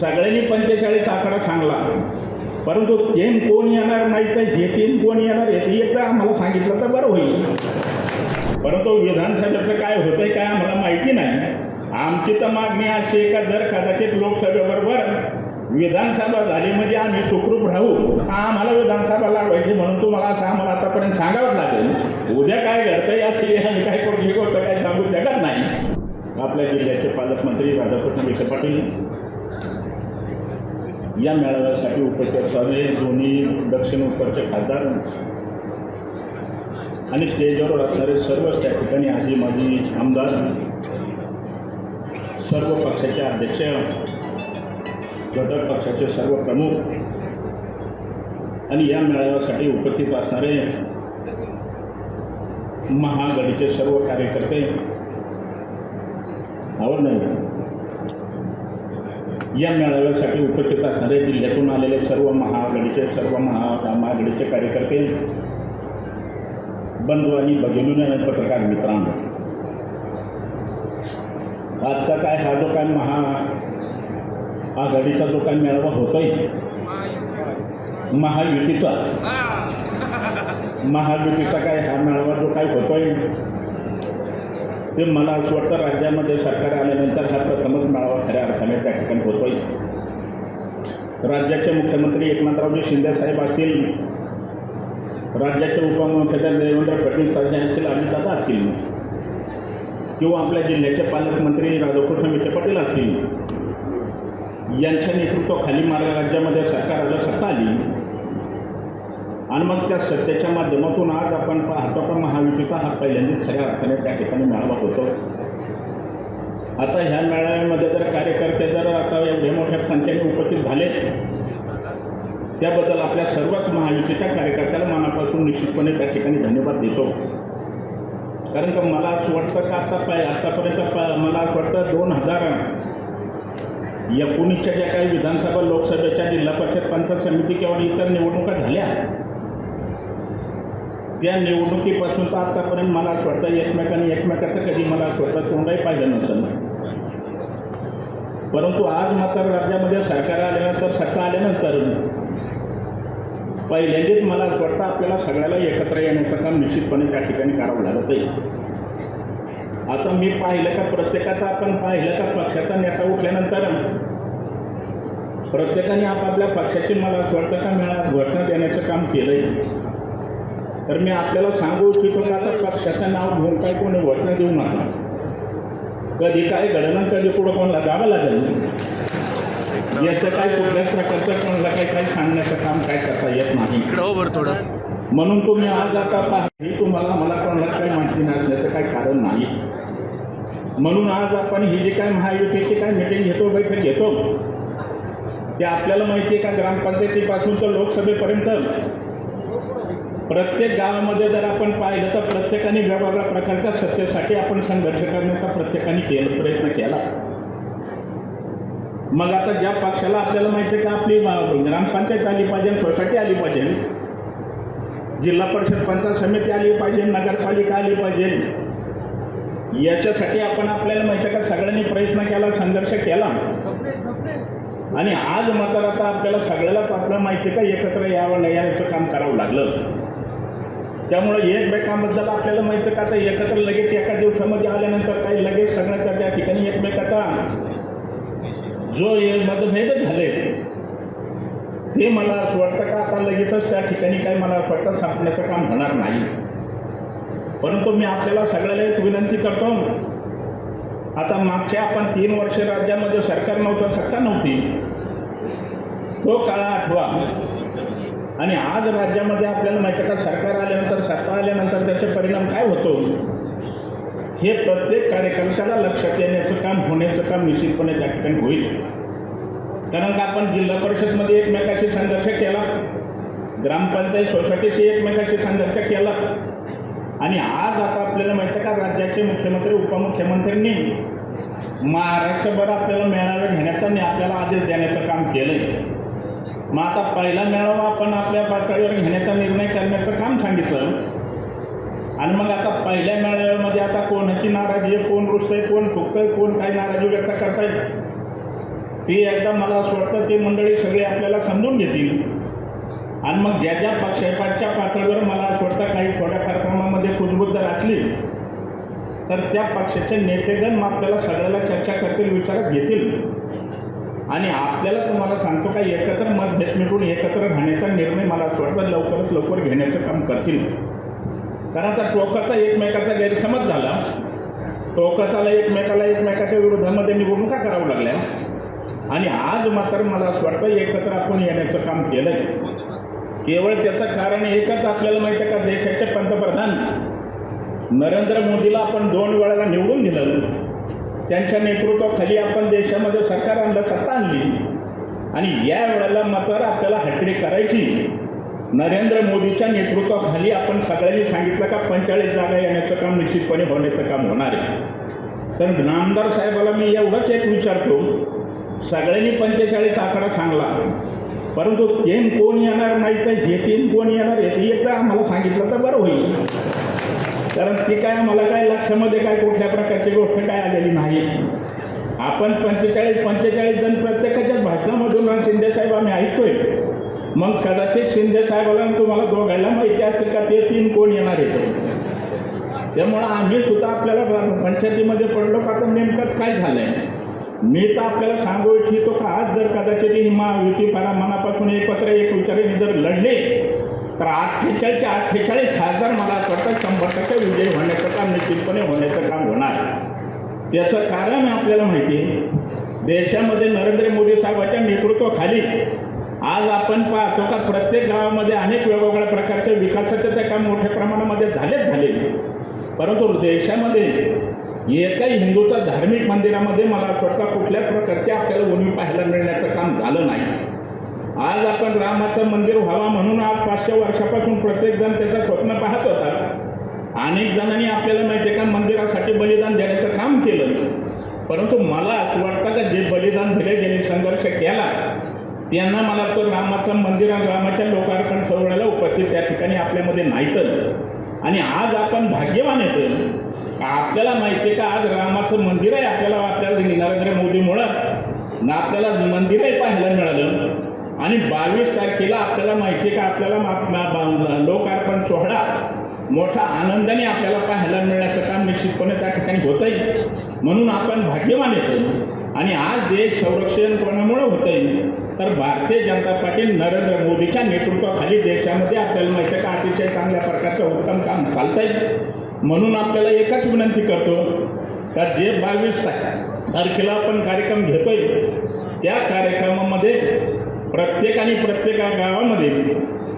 सगळ्यांनी पंचेचाळीस आकडा सांगला. परंतु गेम कोण येणार नाही तर जे कोण येणार हे एकदा आम्हाला सांगितलं तर बरं होईल. परंतु विधानसभेचं काय होतंय काय आम्हाला माहिती नाही. आमची तर मागणी अशी आहे का जर कदाचित लोकसभेबरोबर विधानसभा झाली म्हणजे आम्ही सुखरूप राहू. आम्हाला विधानसभा लावायची म्हणून तुम्हाला असं आम्हाला आतापर्यंत सांगावंच लागेल. उद्या काय घडतं याची आम्ही काय करू शकतो काय सांगू शकत नाही. आपल्या जिल्ह्याचे पालकमंत्री राधाकृष्ण विखे पाटील या मेळाव्यासाठी उपस्थित असावे दोन्ही दक्षिण उत्तरचे खासदार आणि स्टेजवर असणारे सर्व त्या ठिकाणी आजी माजी आमदार सर्व पक्षाचे अध्यक्ष घटक पक्षाचे सर्व प्रमुख आणि या मेळाव्यासाठी उपस्थित असणारे महाआघाडीचे सर्व कार्यकर्ते आवड नाही या मेळाव्यासाठी उपस्थित असणारे जिल्ह्यातून आलेले सर्व महाआघाडीचे सर्व महा महाआघाडीचे कार्यकर्ते बंधू आणि भगिनी आणि पत्रकार मित्रांनो. आजचा काय हा जो काय महा आघाडीचा जो काय मेळावा होतोय महायुतीचा महायुतीचा काय हा मेळावा जो काय होतोय ते मला असं वाटतं राज्यामध्ये सरकार आल्यानंतर हा प्रथमच मेळावा खऱ्या अर्थाने त्या ठिकाणी होतोय. राज्याचे मुख्यमंत्री एकनाथरावजी शिंदे साहेब असतील राज्याचे उपमुख्यमंत्री देवेंद्र फडणवीस साहेब असतील अजितदादा असतील किंवा आपल्या जिल्ह्याचे पालकमंत्री राधाकृष्ण विखे पाटील असतील यांच्या नेतृत्वाखाली मार्ग राज्यामध्ये सरकार आलं सत्ता आली. आणि मग त्या सत्तेच्या माध्यमातून आज आपण पाहतो का महायुतीचा हा पहिल्यांदाच खऱ्या अर्थाने त्या ठिकाणी मेळावा होतो. आता ह्या मेळाव्यामध्ये जर कार्यकर्ते जर आता एवढ्या मोठ्या संख्येने उपस्थित झाले त्याबद्दल आपल्या सर्वच महायुतीच्या कार्यकर्त्याला मनापासून निश्चितपणे त्या ठिकाणी धन्यवाद देतो. कारण का मला असं वाटतं का आता पाय आतापर्यंत प मला असं वाटतं दोन हजार एकोणीसच्या ज्या काही विधानसभा लोकसभेच्या जिल्हा परिषद पंचायत समिती किंवा इतर निवडणुका झाल्या त्या निवडणुकीपासून तर आतापर्यंत मला स्वतः एकमेकांनी एकमेकाचं कधी मला स्वतः तोंडही पाहिलं नव्हतं. परंतु आज मात्र राज्यामध्ये सरकार आल्यानंतर सत्ता आल्यानंतर पहिल्यांदाच मला स्वतः आपल्याला सगळ्याला एकत्र येण्याचं काम निश्चितपणे त्या ठिकाणी करावं लागत आहे. आता मी पाहिलं का प्रत्येकाचा आपण पाहिलं का पक्षाचा नेता उठल्यानंतर प्रत्येकाने आपापल्या पक्षाची मला असं वाटतं का मिळा घोषणा देण्याचं काम केलं आहे तर मी आपल्याला सांगू इच्छितो का आता पक्षाचं नाव घेऊन काय कोणी घोषणा देऊ नका. कधी काय घडलं कधी पुढं कोणाला जावं लागेल याचं काय कुठल्याच प्रकारचं कोणाला काही काही सांगण्याचं काम काय करता येत नाही. हो थोडं. म्हणून तुम्ही आज आता पहा ही तुम्हाला मला कोणाला काही माहिती नसल्याचं काही कारण नाही. म्हणून आज आपण ही जी काय महायुतीची काय मिटिंग घेतो बैठक घेतो. ते आपल्याला माहिती आहे का ग्रामपंचायतीपासून तर लोकसभेपर्यंत? प्रत्येक गावामध्ये जर आपण पाहिलं तर प्रत्येकाने वेगवेगळ्या प्रकारच्या सत्तेसाठी आपण संघर्ष करण्याचा प्रत्येकाने केला प्रयत्न केला. मग आता ज्या पक्षाला आपल्याला माहिती आहे का आपली ग्रामपंचायत आली पाहिजे सोसायटी आली पाहिजे जिल्हा परिषद पंचायत समिती आली पाहिजे नगरपालिका आली पाहिजे याच्यासाठी आपण आपल्याला माहिती आहे का सगळ्यांनी प्रयत्न केला संघर्ष केला. आणि आज मात्र आता आपल्याला सगळ्यालाच आपल्याला माहिती आहे का एकत्र यावं नाही याचं काम करावं लागलं. त्यामुळे एकमेकांबद्दल आपल्याला माहिती आहे का? आता एकत्र लगेच एका दिवसामध्ये आल्यानंतर काही लगेच सगळ्याच्या त्या ठिकाणी एकमेकाचा जो मतभेद झाले ते मला असं वाटतं का आता लगेचच त्या ठिकाणी काही मला असं वाटतं संपण्याचं काम होणार नाही. परंतु मी आपल्याला सगळ्याला एक विनंती करतो आता मागच्या आपण तीन वर्ष राज्यामध्ये सरकार नव्हतं सत्ता नव्हती. तो काळा आठवा. आणि आज राज्यामध्ये आपल्याला माहिती आहे का सरकार आल्यानंतर सत्ता आल्यानंतर त्याचे परिणाम काय होतो? हे प्रत्येक कार्यकर्त्याला लक्षात येण्याचं काम होण्याचं काम निश्चितपणे त्या ठिकाणी होईल. कारण का आपण जिल्हा परिषदमध्ये एकमेकाशी संघर्ष केला? ग्रामपंचायत सोसायटीशी एकमेकाशी संघर्ष केला? आणि आज आता आपल्याला माहिती आहे का राज्याचे मुख्यमंत्री उपमुख्यमंत्र्यांनी महाराष्ट्रभर आपल्याला मेळावे घेण्याचा आणि आपल्याला आदेश देण्याचं काम केलं आहे मग आता पहिला मेळावा आपण आपल्या पातळीवर घेण्याचा निर्णय करण्याचं काम सांगितलं. आणि मग आता पहिल्या मेळाव्यामध्ये आता कोणाची नाराजी आहे कोण रुसतंय कोण फुकतंय कोण काय नाराजी व्यक्त करताय? ती एकदा मला असं वाटतं ते मंडळी सगळी आपल्याला समजून घेतील. आणि मग ज्या ज्या पक्षपातच्या पातळीवर मला असं वाटतं काही थोड्या कार्यक्रमामध्ये कुजबुद्ध असली तर त्या पक्षाचे नेतेगण मग आपल्याला सगळ्याला चर्चा करतील विचारात घेतील. आणि आपल्याला तुम्हाला सांगतो का एकत्र मतभेद मिटून एकत्र राहण्याचा निर्णय मला असं वाटतं लवकरात लवकर घेण्याचं काम करतील. कारण आता टोकाचा एकमेकाचा गैरसमज झाला. टोकाचाला एकमेकाला एकमेकाच्या विरोधामध्ये निवडणुका करावं लागल्या. आणि आज मात्र मला असं वाटतं एकत्र आपण येण्याचं काम केलंय. केवळ त्याचं कारण एकच आपल्याला माहिती आहे का देशाचे पंतप्रधान नरेंद्र मोदीला आपण दोन वेळाला निवडून दिलं. त्यांच्या नेतृत्वाखाली आपण देशामध्ये सरकार आणलं सत्ता आणली. आणि या वेळेला मात्र आपल्याला हॅट्रिक करायची. नरेंद्र मोदीच्या नेतृत्वाखाली आपण सगळ्यांनी सांगितलं का पंचेचाळीस जागा येण्याचं काम निश्चितपणे होण्याचं काम होणार आहे. तर नामदार साहेबाला मी एवढंच एक विचारतो. सगळ्यांनी पंचेचाळीस आकडा सांगला. परंतु टीम कोण येणार नाही तर जे तीन कोण येणार हे एकदा आम्हाला सांगितलं तर बरं होईल. कारण ती काय मला काय लक्षामध्ये काय कुठल्या प्रकारची गोष्ट काय आलेली नाही. आपण पंचेचाळीस पंचेचाळीस जण प्रत्येकाच्याच भाषणामधून शिंदेसाहेब शिंदे साहेब आम्ही ऐकतोय. मग कदाचित शिंदे साहेबाला तुम्हाला दोघायला माहिती असेल का ते तीन कोण येणार आहेत? त्यामुळं आम्ही सुद्धा आपल्याला पंचायतीमध्ये पडलो का तर नेमकंच काय झालंय? मी तर आपल्याला सांगू इच्छितो का आज जर कदाचित ही महायुती फार मनापासून एकत्र एक विचाराने जर लढले तर अठ्ठेचाळीसच्या अठ्ठेचाळीस खासदार मला असं वाटतं शंभर टक्के विजय होण्याचं काम निश्चितपणे होण्याचं काम होणार याचं कारण आपल्याला माहिती आहे. देशामध्ये नरेंद्र मोदी साहेबाच्या नेतृत्वाखाली आज आपण पाहतो का प्रत्येक गावामध्ये अनेक वेगवेगळ्या प्रकारचे विकासाचे ते काम मोठ्या प्रमाणामध्ये झालेच झाले परंतु देशामध्ये एका हिंदूच्या धार्मिक मंदिरामध्ये मला असं वाटतं कुठल्याच प्रकारची आपल्याला उणीव पाहायला मिळण्याचं काम झालं नाही. आज आपण रामाचं मंदिर व्हावा म्हणून आज पाचशे वर्षापासून प्रत्येक जण त्याचं स्वप्न पाहत होता. अनेक जणांनी आपल्याला माहिती आहे का मंदिरासाठी बलिदान देण्याचं काम केलं. परंतु मला असं वाटतं का जे बलिदान दिले ज्यांनी संघर्ष केला त्यांना मला तर रामाचं मंदिर आणि रामाच्या लोकार्पण सोहळ्याला उपस्थित त्या ठिकाणी आपल्यामध्ये नाहीतच आणि आज आपण भाग्यवान येतं आपल्याला माहिती आहे का आज रामाचं मंदिर आहे आपल्याला आपल्याला नरेंद्र मोदीमुळं ना आपल्याला मंदिरही पाहायला मिळालं. आणि बावीस तारखेला आपल्याला माहिती आहे का? आपल्याला लोकार्पण सोहळा मोठा आनंदाने आपल्याला पाहायला मिळण्याचं काम निश्चितपणे त्या ठिकाणी होत आहे म्हणून आपण भाग्यवान येतो आणि आज देश संरक्षणपणामुळे होत आहे तर भारतीय जनता पार्टी नरेंद्र मोदीच्या नेतृत्वाखाली देशामध्ये आपल्याला माहिती आहे का? अतिशय चांगल्या प्रकारचं उत्तम काम चालतंय. म्हणून आपल्याला एकच विनंती करतो का जे बावीस तारखेला आपण कार्यक्रम घेतोय त्या कार्यक्रमामध्ये प्रत्येकाने प्रत्येक गावामध्ये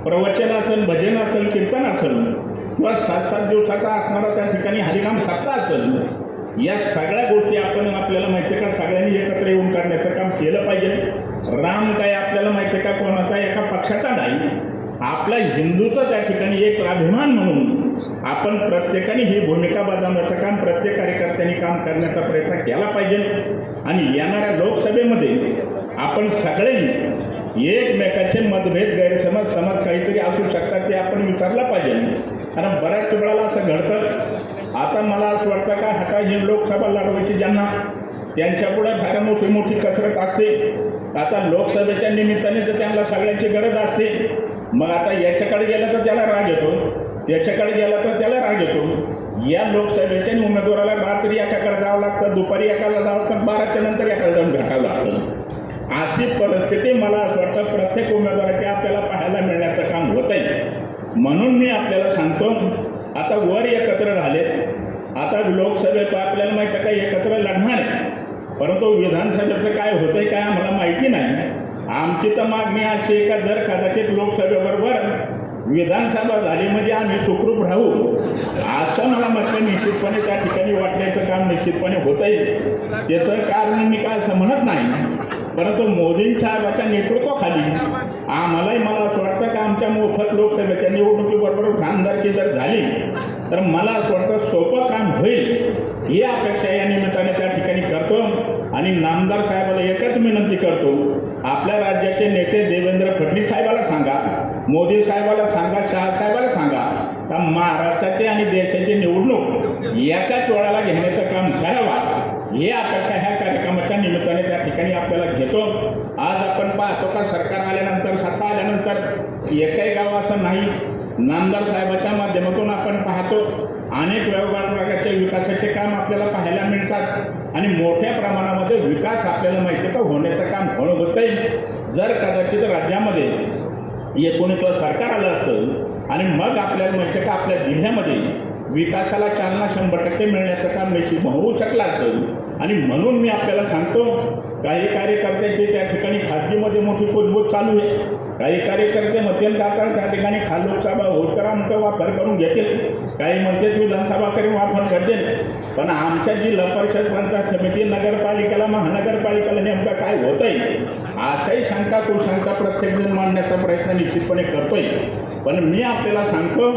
प्रवचन असेल भजन असेल कीर्तन असेल किंवा सात सात दिवसाचा असणारा त्या ठिकाणी हरिनाम सप्ताह असेल या सगळ्या गोष्टी आपण आपल्याला माहिती आहे का? सगळ्यांनी एकत्र येऊन करण्याचं काम केलं पाहिजे. राम काय आपल्याला माहिती आहे का? कोणाचा एका पक्षाचा नाही. आपला हिंदूचा त्या ठिकाणी एक अभिमान म्हणून आपण प्रत्येकाने ही भूमिका बजावण्याचं काम प्रत्येक कार्यकर्त्यांनी काम करण्याचा प्रयत्न केला पाहिजे. आणि येणाऱ्या लोकसभेमध्ये आपण सगळे एकमेकाचे मतभेद गैरसमज समज काहीतरी असू शकतात ते आपण विचारलं पाहिजे. कारण बऱ्याच वेळाला असं घडतं. आता मला असं वाटतं का आता ही लोकसभा लढवायची ज्यांना त्यांच्यापुढे फार मोठी मोठी कसरत असते. आता लोकसभेच्या निमित्ताने तर त्यांना सगळ्यांची गरज असते. मग आता याच्याकडे गेलं तर त्याला राग येतो. याच्याकडे गेला तर त्याला राग येतो. या लोकसभेच्या उमेदवाराला रात्री एकाकडे जावं लागतं दुपारी एकाला जावं लागतं बाराच्या नंतर एकाला जाऊन भेटावं लागतं. अशी परिस्थिती मला असं वाटतं प्रत्येक उमेदवाराची आपल्याला पाहायला मिळण्याचं काम होत आहे म्हणून मी आपल्याला सांगतो आता वर एकत्र राहिले आता लोकसभेत आपल्याला माहिती आहे एकत्र लढणार आहे. परंतु विधानसभेचं काय होतं आहे काय आम्हाला माहिती नाही. आमची तर मागणी अशी आहे का जर कदाचित लोकसभेबरोबर विधानसभा झाली म्हणजे आम्ही सुखरूप राहू. असं मला मात्र निश्चितपणे त्या ठिकाणी वाटण्याचं काम निश्चितपणे होत आहे त्याचं कारण मी काय असं म्हणत नाही. परंतु मोदी साहेबाच्या नेतृत्वाखाली आम्हालाही मला असं वाटतं का आमच्या मोफत लोकसभेच्या निवडणुकीबरोबर खानदारकी जर झाली तर मला असं वाटतं सोपं काम होईल. ही अपेक्षा या निमित्ताने त्या ठिकाणी करतो आणि नामदार साहेबाला एकच विनंती करतो. आपल्या राज्याचे नेते देवेंद्र फडणवीस साहेबाला सांगा मोदी साहेबाला सांगा शहासाहेबाला सांगा तर महाराष्ट्राचे आणि देशाची निवडणूक एकाच वेळाला घेण्याचं काम करावा. हे अपेक्षा ह्या ठिकाणी आपल्याला घेतो. आज आपण पाहतो का सरकार आल्यानंतर सत्ता आल्यानंतर एकही गाव असं नाही. नामदार साहेबाच्या माध्यमातून आपण पाहतो अनेक व्यवहार प्रकारचे विकासाचे काम आपल्याला पाहायला मिळतात. आणि मोठ्या प्रमाणामध्ये विकास आपल्याला माहिती का होण्याचं काम होणं होतंय जर कदाचित राज्यामध्ये एकोणीसचं सरकार आलं असतं आणि मग आपल्याला माहिती का आपल्या जिल्ह्यामध्ये विकासाला चालना शंभर टक्के मिळण्याचं काम निश्चित होऊ शकला असतं आणि म्हणून मी आपल्याला सांगतो काही कार्यकर्त्याचे त्या ठिकाणी खाजगीमध्ये मोठी कुजबूज चालू आहे. काही कार्यकर्ते मध्यम जातात त्या ठिकाणी खाल लोकसभा होतकरांचा वापर करून घेतील. काही म्हणतात विधानसभा करून वापर करतील पण आमच्या जिल्हा परिषद पंचायत समिती नगरपालिकेला महानगरपालिकेला नेमकं काय होत आहे अशाही शंका कुशंका प्रत्येकजण मांडण्याचा प्रयत्न निश्चितपणे करतोय. पण मी आपल्याला सांगतो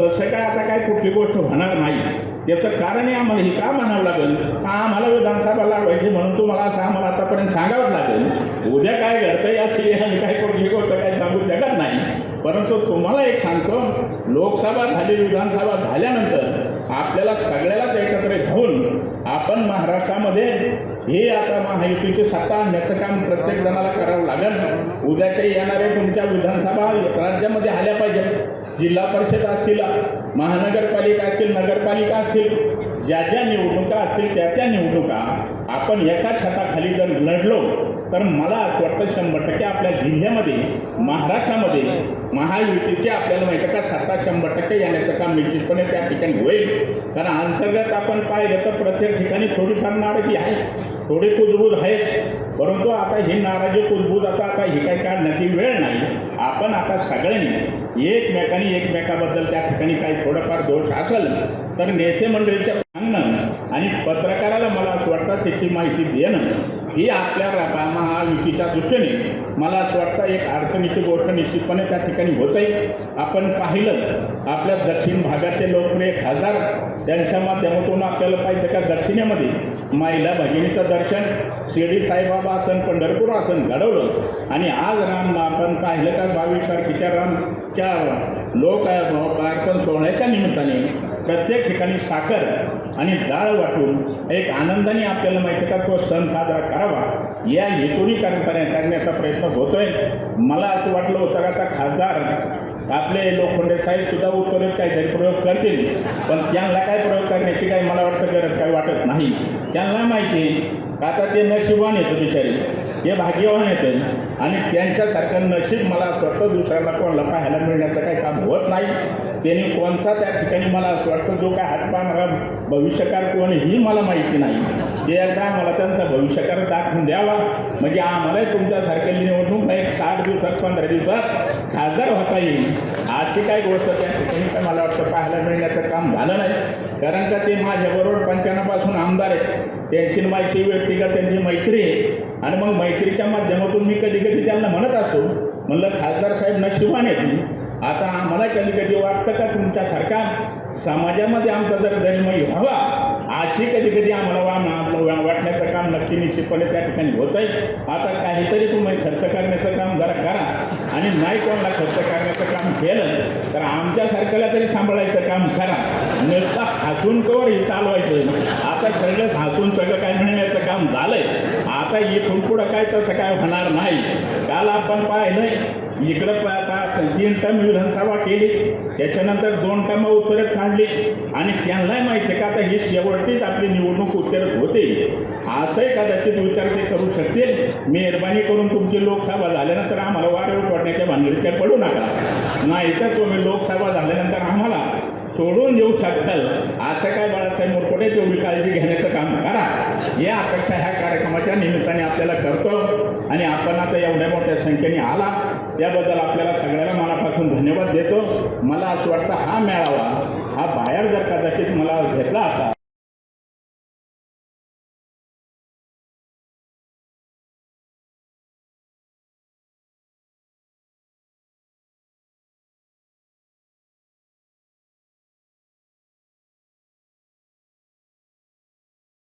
तसं काय आता काय कुठली गोष्ट होणार नाही. याचं कारण आहे आम्हाला हे का म्हणावं लागेल? का आम्हाला विधानसभा लावायची म्हणून तुम्हाला असं आम्हाला आतापर्यंत सांगावंच लागेल. उद्या काय घडतं याची आम्ही काय कुठली गोष्ट काय सांगू शकत नाही. परंतु तुम्हाला एक सांगतो लोकसभा झाली विधानसभा झाल्यानंतर आपल्याला सगळ्यालाच एकत्र घेऊन आपण महाराष्ट्रामध्ये हे आता महायुतीची सत्ता आणण्याचं काम प्रत्येक जणाला करावं लागेल. उद्याच्या येणाऱ्या तुमच्या विधानसभा राज्यामध्ये आल्या पाहिजेत. जिल्हा परिषद असतील महानगरपालिका असतील नगरपालिका असतील ज्या ज्या निवडणुका असतील त्या त्या निवडणुका आपण एका छताखाली जर लढलो तर मला असं वाटतं शंभर टक्के आपल्या जिल्ह्यामध्ये महाराष्ट्रामध्ये महायुतीची आपल्याला माहिती आहे का सत्ता शंभर टक्के येण्याचं काम निश्चितपणे त्या ठिकाणी होईल. कारण अंतर्गत आपण पाहिलं तर प्रत्येक ठिकाणी थोडीफार नाराजी आहे थोडी कुजबूज आहे परंतु आता ही नाराजी कुजबूज आता आता ही काही काढण्याची वेळ नाही. आपण आता सगळ्यांनी एकमेकांनी एकमेकाबद्दल त्या ठिकाणी काही थोडंफार दोष असेल तर नेते मंडळीच्या सांगणं आणि पत्रकाराला मला असं वाटतं त्याची माहिती देणं ही आपल्या महायुतीच्या दृष्टीने मला असं वाटतं एक अडचणीची गोष्ट निश्चितपणे त्या ठिकाणी होत आहे आपण पाहिलं आपल्या दक्षिण भागाचे लोकप्रिय खासदार त्यांच्या माध्यमातून आपल्याला पाहिजे का दक्षिणेमध्ये महिला भगिनीचं दर्शन शिर्डी साईबाबा आसन पंढरपूर आसन घडवलं. आणि आज राम आपण पाहिलं का बावीस तारखेच्या रामच्या लोक अर्पण सोहळ्याच्या निमित्ताने प्रत्येक ठिकाणी साखर आणि डाळ वाटून एक आनंदाने आपल्याला माहिती आहे का तो सण साजरा करावा. या हेतूने करण्याचा प्रयत्न होतोय. मला असं वाटलं होतं का आता खासदार आपले लोखंडे साहेब सुद्धा उत्तरेत काहीतरी प्रयोग करतील. पण त्यांना काय प्रयोग करण्याची काही मला वाटतं गरज काही वाटत नाही. त्यांना माहिती आहे आता ते नशिबान येतं बिचारी. हे भाग्यवान येतं. आणि त्यांच्यासारखं नशीब मला स्वतः दुसऱ्याला कोणाला पाहायला मिळण्याचं काही काम होत नाही. त्यांनी कोणता त्या ठिकाणी मला असं वाटतं जो काय हातपाहणारा भविष्यकार कोण ही मला माहिती नाही. ते एकदा मला त्यांचा भविष्यकार दाखवून द्यावा. म्हणजे आम्हालाही तुमच्यासारख्याली निवडणूक एक साठ दिवसात पंधरा दिवसात खासदार होता येईल. अशी काय गोष्ट त्या ठिकाणी तर मला वाटतं पाहायला मिळण्याचं काम झालं नाही. कारण का ते माझ्याबरोबर पंच्याण्णवपासून आमदार आहेत. त्यांची माहिती माझी व्यक्तिगत त्यांची मैत्री आहे. आणि मग मैत्रीच्या माध्यमातून मी कधी कधी त्यांना म्हणत असो म्हणलं खासदार साहेब नशिबाने तुम्ही. आता आम्हाला कधी कधी वाटतं का तुमच्यासारखा समाजामध्ये आमचा जर जन्मही व्हावा? अशी कधी कधी आम्हाला वा वाटण्याचं काम नक्की निश्चितपणे त्या ठिकाणी होत आहे आता काहीतरी तुम्ही खर्च करण्याचं काम जरा करा. आणि नाही कोणाला खर्च करण्याचं काम केलं तर आमच्यासारख्याला तरी सांभाळायचं काम करा. नुसतं हसून कवर हे चालवायचं. आता सगळं हसून सगळं काय म्हणण्याचं काम झालंय. आता इथून पुढं काय तसं काय होणार नाही. काल आपण पाहिलं इकडं पा- पा- तीन टम विधानसभा केली. त्याच्यानंतर दोन टम उत्तरेत काढली. आणि त्यांनाही माहिती आहे का आता ही शेवटचीच आपली निवडणूक उत्तरेत होते. असंही कदाचित विचार ते करू शकतील. मेहरबानी करून तुमची लोकसभा झाल्यानंतर आम्हाला वारेवर पडण्याच्या भानगडीच्या पडू नका. नाहीतर तुम्ही लोकसभा झाल्यानंतर आम्हाला सोडून देऊ शकताल. असं काय बाळासाहेब मुरकोटे तेवढी काळजी घेण्याचं काम करा. या अपेक्षा ह्या कार्यक्रमाच्या निमित्ताने आपल्याला करतो. आणि आपण आता एवढ्या मोठ्या संख्येने आला त्याबद्दल आपल्याला सगळ्याला मनापासून धन्यवाद देतो. मला असं वाटतं हा मेळावा हा बाहेर जर कदाचित मला घेतला आता